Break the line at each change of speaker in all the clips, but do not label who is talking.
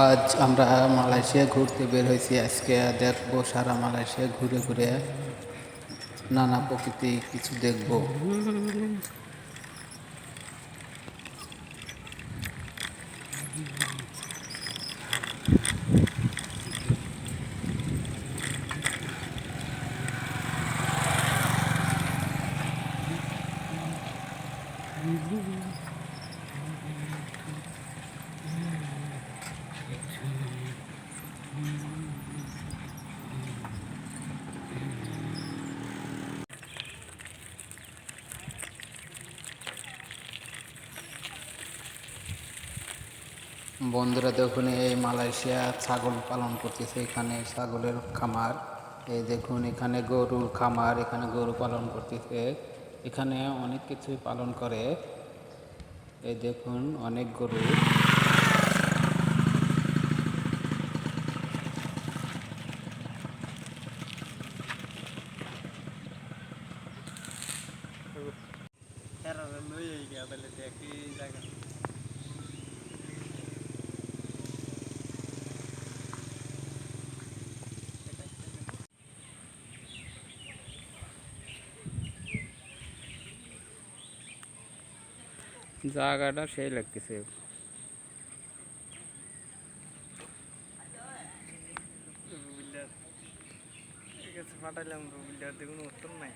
আজ আমরা মালয়েশিয়া ঘুরতে বের হয়েছি। আজকে দেখব সারা মালয়েশিয়া ঘুরে ঘুরে নানা প্রকৃতি কিছু দেখব। বন্ধুরা দেখুন, এই মালয়েশিয়া ছাগল পালন করতেছে। এখানে ছাগলের খামার। এই দেখুন, এখানে গরুর খামার, এখানে গরু পালন করতেছে। এখানে অনেক কিছুই পালন করে। এই দেখুন, অনেক গরু। জায়গাটা সেই লাগতেছে।
রুবিলটার দেখুন উত্তর নাই।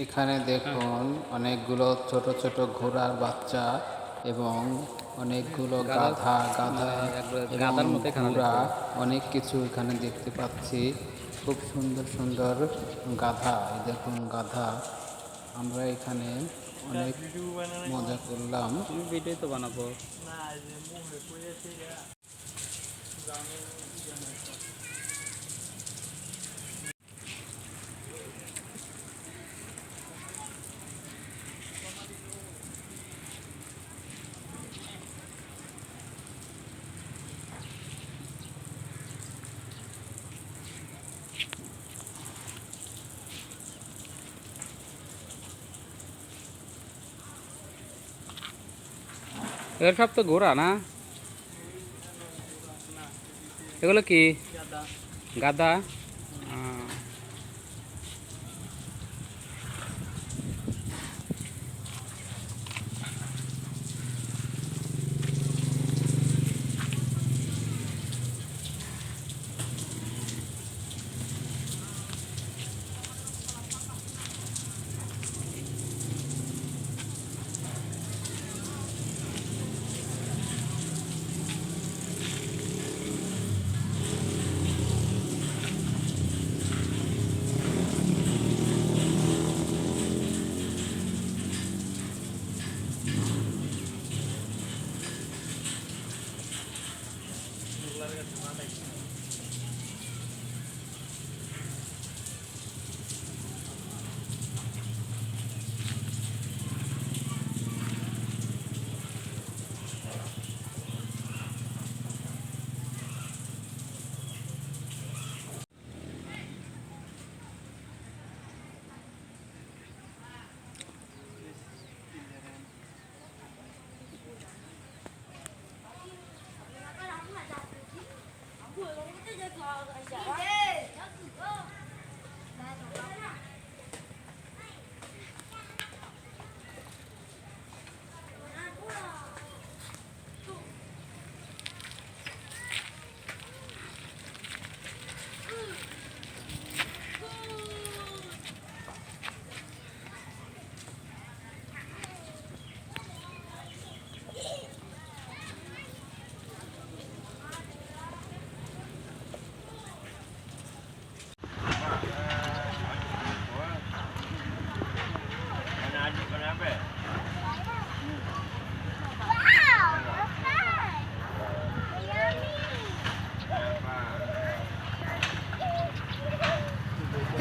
এখানে দেখুন অনেকগুলো ছোট ছোট ঘোড়ার বাচ্চা এবং অনেকগুলো গাধা গাধা
গাধার মতো
ঘোড়া অনেক কিছু এখানে দেখতে পাচ্ছি। খুব সুন্দর সুন্দর গাধা দেখুন গাধা। আমরা এখানে অনেক মজা করলাম।
ভিডিও তো বানাবো।
না যে মুখে কইয়াছে
এগুলো সব তো ঘোড়া না? এগুলো কি?
গাদা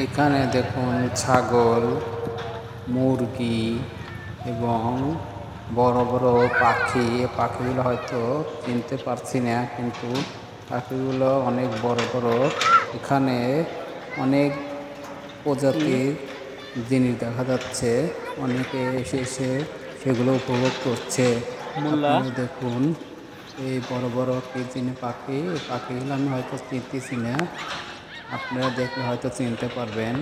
এখানে দেখুন ছাগল মুরগি এবং বড় বড় পাখি। পাখিগুলো হয়তো চিনতে পারছি না কিন্তু পাখিগুলো অনেক বড় বড়। এখানে অনেক প্রজাতির জিনিস দেখা যাচ্ছে। অনেকে এসে এসে সেগুলো উপভোগ করছে। দেখুন এই বড় বড় কি চিনি পাখি? পাখিগুলো আমি হয়তো চিনতেছি না। আপনারা দেখলে হয়তো চিনতে পারবেন।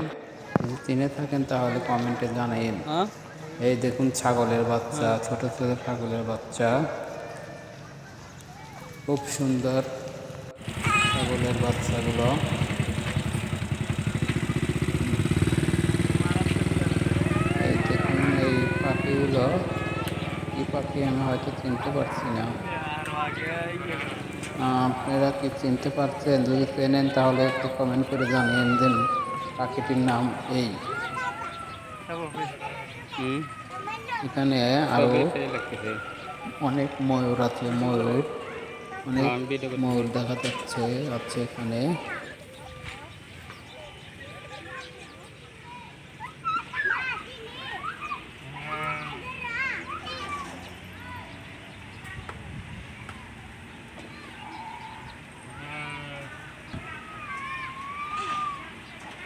যদি চিনে থাকেন তাহলে কমেন্টে জানাইন।
হ্যাঁ?
এই দেখুন ছাগলের বাচ্চা ছোট ছোট ছাগলের বাচ্চা। খুব সুন্দর ছাগলের বাচ্চাগুলো। এই দেখুন এই পাখিগুলো। কি পাখি আমি হয়তো চিনতে পারছি না।
আর আগে
আহ, আপনারা কি চিনতে পারছেন? যদি চেনেন তাহলে একটু কমেন্ট করে জানিয়ে দেন পাখিটির নাম এই। এখানে আরও অনেক ময়ূর আছে ময়ূর। অনেক
করছি।
ময়ূর দেখা যাচ্ছে আছে এখানে।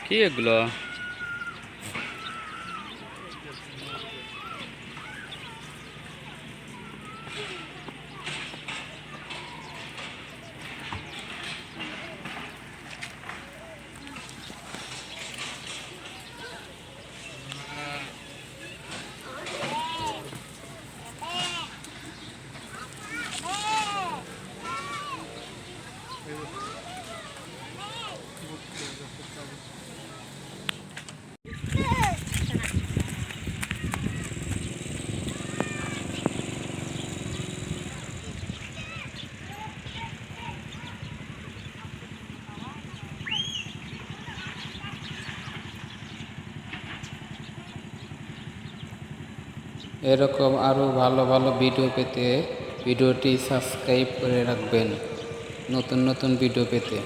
কি এগুলো?
এরকম আরও ভালো ভালো ভিডিও পেতে ভিডিওটি সাবস্ক্রাইব করে রাখবেন। নতুন নতুন ভিডিও পেতে।